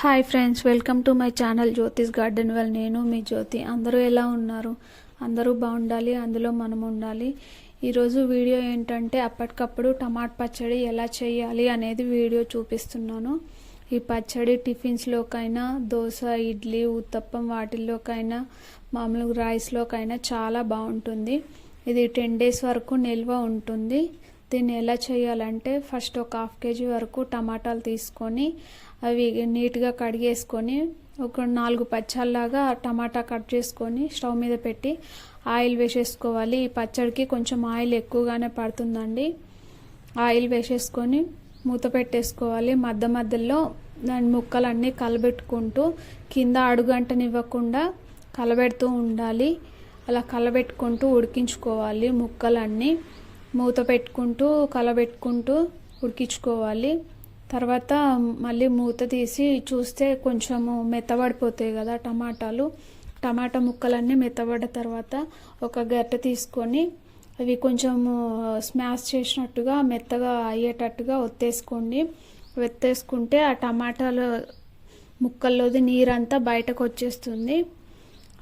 Hi friends welcome to my channel Jyothish garden వల్ నేను మీ జ్యోతి. అందరూ ఎలా ఉన్నారు? అందరూ బాగుండాలి అందులో మనం ఉండాలి. ఈరోజు వీడియో ఏంటంటే అప్పటికప్పుడు టమాట పచ్చడి ఎలా చేయాలి అనేది వీడియో చూపిస్తున్నాను. ఈ పచ్చడి టిఫిన్స్లోకైనా దోశ ఇడ్లీ ఉత్తప్పం వాటిల్లోకైనా మామూలుగా రైస్లోకైనా చాలా బాగుంటుంది. ఇది టెన్ డేస్ వరకు నిల్వ ఉంటుంది. దీన్ని ఎలా చేయాలంటే ఫస్ట్ ఒక హాఫ్ కేజీ వరకు టమాటాలు తీసుకొని అవి నీట్గా కడిగేసుకొని ఒక నాలుగు పచ్చళ్ళలాగా టమాటా కట్ చేసుకొని స్టవ్ మీద పెట్టి ఆయిల్ వేసేసుకోవాలి. ఈ పచ్చడికి కొంచెం ఆయిల్ ఎక్కువగానే పడుతుందండి. ఆయిల్ వేసేసుకొని మూత పెట్టేసుకోవాలి. మధ్య మధ్యలో దాని ముక్కలన్నీ కలబెట్టుకుంటూ కింద అడుగంటనివ్వకుండా కలబెడుతూ ఉండాలి. అలా కలబెట్టుకుంటూ ఉడికించుకోవాలి ముక్కలన్నీ. మూత పెట్టుకుంటూ కలబెట్టుకుంటూ ఉడికించుకోవాలి. తర్వాత మళ్ళీ మూత తీసి చూస్తే కొంచెము మెత్తబడిపోతాయి కదా టమాటాలు. టమాటా ముక్కలన్నీ మెత్తబడ్డ తర్వాత ఒక గట్ట తీసుకొని అవి కొంచెము స్మాష్ చేసినట్టుగా మెత్తగా అయ్యేటట్టుగా ఒత్తేసుకోండి. ఒత్తేసుకుంటే ఆ టమాటాలు ముక్కల్లోది నీరంతా బయటకు వచ్చేస్తుంది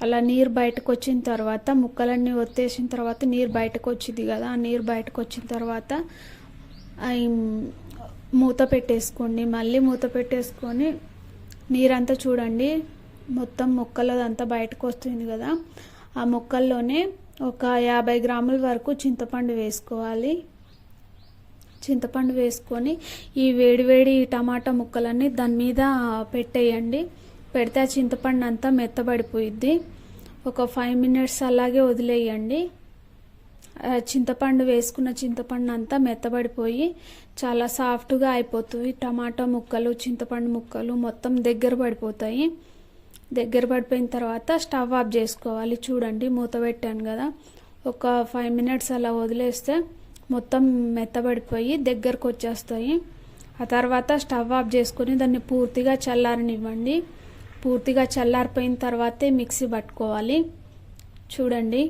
అలా నీరు బయటకు వచ్చిన తర్వాత ముక్కలన్నీ ఒత్తేసిన తర్వాత నీరు బయటకు వచ్చింది కదా ఆ నీరు బయటకు వచ్చిన తర్వాత మూత పెట్టేసుకోండి. మళ్ళీ మూత పెట్టేసుకొని నీరంతా చూడండి మొత్తం మొక్కలదంతా అంతా బయటకు వస్తుంది కదా. ఆ మొక్కల్లోనే ఒక యాభై గ్రాముల వరకు చింతపండు వేసుకోవాలి. చింతపండు వేసుకొని ఈ వేడివేడి టమాటా ముక్కలన్నీ దాని మీద పెట్టేయండి. పెడితే ఆ చింతపండు అంతా మెత్తబడిపోయిద్ది. ఒక ఫైవ్ మినిట్స్ అలాగే వదిలేయండి. చింతపండు వేసుకున్న చింతపండు అంతా మెత్తబడిపోయి చాలా సాఫ్ట్గా అయిపోతుంది. టమాటా ముక్కలు చింతపండు ముక్కలు మొత్తం దగ్గర పడిపోతాయి. దగ్గర పడిపోయిన తర్వాత స్టవ్ ఆఫ్ చేసుకోవాలి. చూడండి మూత పెట్టాను కదా. ఒక ఫైవ్ మినిట్స్ అలా వదిలేస్తే మొత్తం మెత్తబడిపోయి దగ్గరకు వచ్చేస్తాయి. ఆ తర్వాత స్టవ్ ఆఫ్ చేసుకొని దాన్ని పూర్తిగా చల్లారనివ్వండి. పూర్తిగా చల్లారిపోయిన తర్వాతే మిక్సీ పట్టుకోవాలి. చూడండి.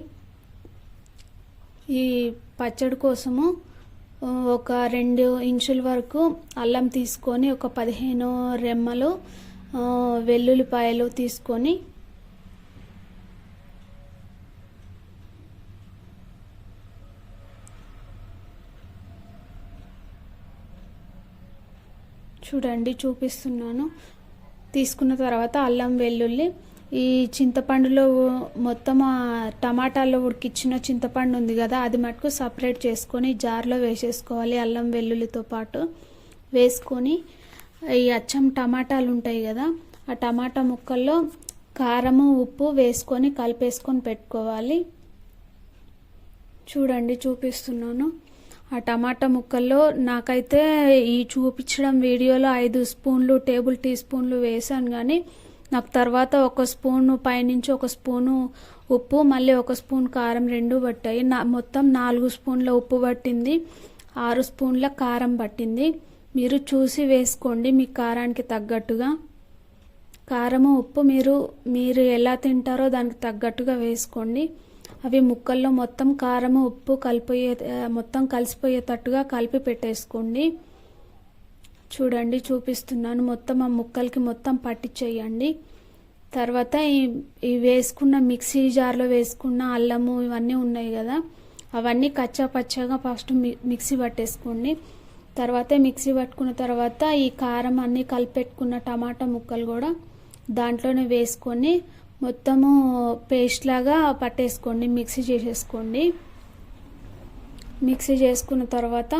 ఈ పచ్చడి కోసము ఒక రెండు ఇంచుల వరకు అల్లం తీసుకొని ఒక పదిహేను రెమ్మలు వెల్లుల్లిపాయలు తీసుకొని చూడండి చూపిస్తున్నాను. తీసుకున్న తర్వాత అల్లం వెల్లుల్లి ఈ చింతపండులో మొత్తం టమాటాలో ఉడికిచ్చిన చింతపండు ఉంది కదా అది మటుకు సపరేట్ చేసుకొని జార్లో వేసేసుకోవాలి అల్లం వెల్లుల్లితో పాటు. వేసుకొని ఈ అచ్చం టమాటాలు ఉంటాయి కదా ఆ టమాటా ముక్కల్లో కారము ఉప్పు వేసుకొని కలిపేసుకొని పెట్టుకోవాలి. చూడండి చూపిస్తున్నాను. ఆ టమాటా ముక్కల్లో నాకైతే ఈ చూపించడం వీడియోలో ఐదు స్పూన్లు టేబుల్ టీ స్పూన్లు వేసాను కానీ నాకు తర్వాత ఒక స్పూను పైనుంచి ఒక స్పూను ఉప్పు మళ్ళీ ఒక స్పూన్ కారం రెండు పట్టాయి. నా మొత్తం నాలుగు స్పూన్ల ఉప్పు పట్టింది ఆరు స్పూన్ల కారం పట్టింది. మీరు చూసి వేసుకోండి మీ కారానికి తగ్గట్టుగా. కారము ఉప్పు మీరు మీరు ఎలా తింటారో దానికి తగ్గట్టుగా వేసుకోండి. అవి ముక్కల్లో మొత్తం కారము ఉప్పు కలిపోయే మొత్తం కలిసిపోయేటట్టుగా కలిపి పెట్టేసుకోండి. చూడండి చూపిస్తున్నాను. మొత్తం ఆ ముక్కలకి మొత్తం పట్టించేయండి తర్వాత ఈ ఈ వేసుకున్న మిక్సీ జార్లో వేసుకున్న అల్లము ఇవన్నీ ఉన్నాయి కదా అవన్నీ కచ్చా పచ్చగా ఫస్ట్ మిక్సీ పట్టేసుకోండి. తర్వాత మిక్సీ పట్టుకున్న తర్వాత ఈ కారం అన్నీ కలిపెట్టుకున్న టమాటా ముక్కలు కూడా దాంట్లోనే వేసుకొని మొత్తము పేస్ట్ లాగా పట్టేసుకోండి మిక్సీ చేసేసుకోండి. మిక్సీ చేసుకున్న తర్వాత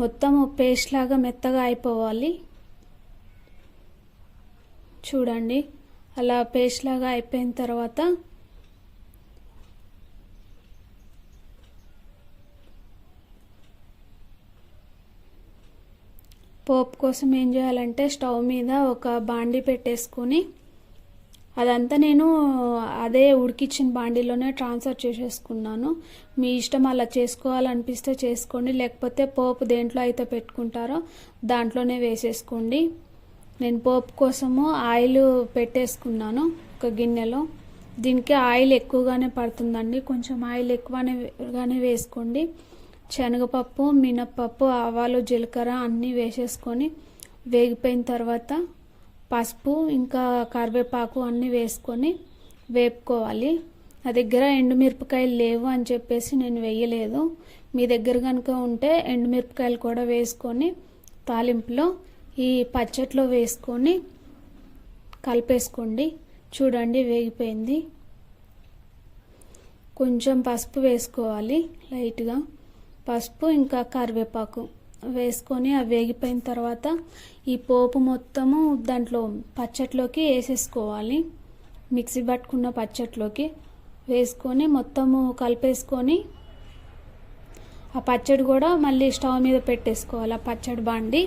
మొత్తము పేస్ట్ లాగా మెత్తగా అయిపోవాలి. చూడండి అలా పేస్ట్ లాగా అయిపోయిన తర్వాత పోపు కోసం ఏం చేయాలంటే స్టవ్ మీద ఒక బాండి పెట్టేసుకొని అదంతా నేను అదే ఉడికిచ్చిన బాండీలోనే ట్రాన్స్ఫర్ చేసేసుకున్నాను. మీ ఇష్టం అలా చేసుకోవాలనిపిస్తే చేసుకోండి లేకపోతే పోపు దేంట్లో అయితే పెట్టుకుంటారో దాంట్లోనే వేసేసుకోండి. నేను పోపు కోసము ఆయిల్ పెట్టేసుకున్నాను ఒక గిన్నెలో. దీనికి ఆయిల్ ఎక్కువగానే పడుతుందండి. కొంచెం ఆయిల్ ఎక్కువగానే వేసుకోండి. శనగపప్పు మినప్పప్పు ఆవాలు జీలకర్ర అన్నీ వేసేసుకొని వేగిపోయిన తర్వాత పసుపు ఇంకా కరివేపాకు అన్నీ వేసుకొని వేపుకోవాలి. నా దగ్గర ఎండుమిరపకాయలు లేవు అని చెప్పేసి నేను వేయలేదు. మీ దగ్గర కనుక ఉంటే ఎండుమిరపకాయలు కూడా వేసుకొని తాలింపులో ఈ పచ్చట్లో వేసుకొని కలిపేసుకోండి. చూడండి వేగిపోయింది. కొంచెం పసుపు వేసుకోవాలి లైట్గా. పసుపు ఇంకా కరివేపాకు. వేసుకొని అవి వేగిపోయిన తర్వాత ఈ పోపు మొత్తము దాంట్లో పచ్చట్లోకి వేసేసుకోవాలి. మిక్సీ పట్టుకున్న పచ్చట్లోకి వేసుకొని మొత్తము కలిపేసుకొని ఆ పచ్చడి కూడా మళ్ళీ స్టవ్ మీద పెట్టేసుకోవాలి. ఆ పచ్చడి బండి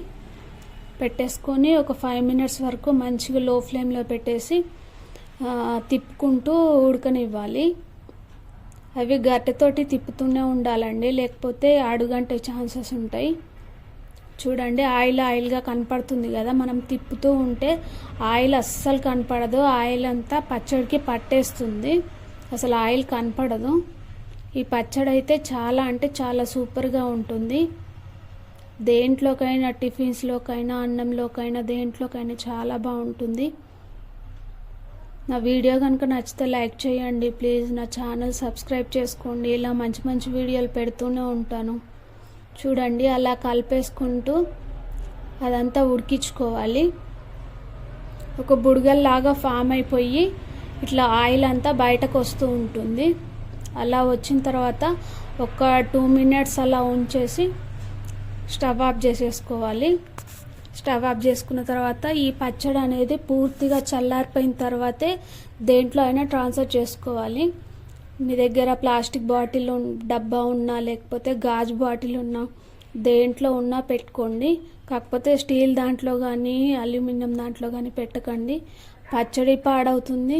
పెట్టేసుకొని ఒక ఫైవ్ మినిట్స్ వరకు మంచిగా లో ఫ్లేమ్లో పెట్టేసి తిప్పుకుంటూ ఉడకనివ్వాలి. అవి గట్టెతోటి తిప్పుతూనే ఉండాలండి. లేకపోతే అడుగంటే ఛాన్సెస్ ఉంటాయి. చూడండి ఆయిల్ ఆయిల్గా కనపడుతుంది కదా. మనం తిప్పుతూ ఉంటే ఆయిల్ అస్సలు కనపడదు. ఆయిల్ అంతా పచ్చడికి పట్టేస్తుంది. అసలు ఆయిల్ కనపడదు. ఈ పచ్చడి అయితే చాలా అంటే చాలా సూపర్గా ఉంటుంది. దేంట్లోకైనా టిఫిన్స్లోకైనా అన్నంలోకైనా దేంట్లోకైనా చాలా బాగుంటుంది. నా వీడియో కనుక నచ్చితే లైక్ చేయండి. ప్లీజ్ నా ఛానల్ సబ్స్క్రైబ్ చేసుకోండి. ఇలా మంచి మంచి వీడియోలు పెడుతూనే ఉంటాను. చూడండి అలా కలిపేసుకుంటూ అదంతా ఉడికించుకోవాలి. ఒక బుడగల్లాగా ఫామ్ అయిపోయి ఇట్లా ఆయిల్ అంతా బయటకు వస్తూ ఉంటుంది. అలా వచ్చిన తర్వాత ఒక టూ మినిట్స్ అలా ఉంచేసి స్టవ్ ఆఫ్ చేసేసుకోవాలి. స్టవ్ ఆఫ్ చేసుకున్న తర్వాత ఈ పచ్చడి అనేది పూర్తిగా చల్లారిపోయిన తర్వాతే దేంట్లో అయినా ట్రాన్స్ఫర్ చేసుకోవాలి. మీ దగ్గర ప్లాస్టిక్ బాటిల్ డబ్బా ఉన్నా లేకపోతే గాజు బాటిల్ ఉన్నా దేంట్లో ఉన్నా పెట్టుకోండి. కాకపోతే స్టీల్ దాంట్లో కానీ అల్యూమినియం దాంట్లో కానీ పెట్టకండి. పచ్చడి పాడవుతుంది.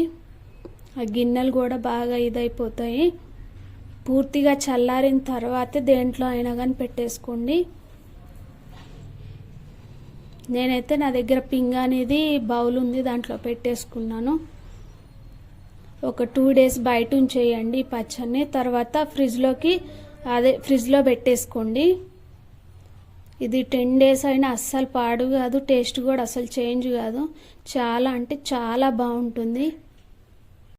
ఆ గిన్నెలు కూడా బాగా ఇదైపోతాయి. పూర్తిగా చల్లారిన తర్వాతే దేంట్లో అయినా కానీ పెట్టేసుకోండి. నేనైతే నా దగ్గర పింగ్ అనేది బౌల్ ఉంది దాంట్లో పెట్టేసుకున్నాను. ఒక టూ డేస్ బయట ఉంచేయండి పచ్చడిని. తర్వాత ఫ్రిడ్జ్లోకి అదే ఫ్రిడ్జ్లో పెట్టేసుకోండి. ఇది టెన్ డేస్ అయినా అస్సలు పాడు కాదు టేస్ట్ కూడా అసలు చేంజ్ కాదు. చాలా అంటే చాలా బాగుంటుంది.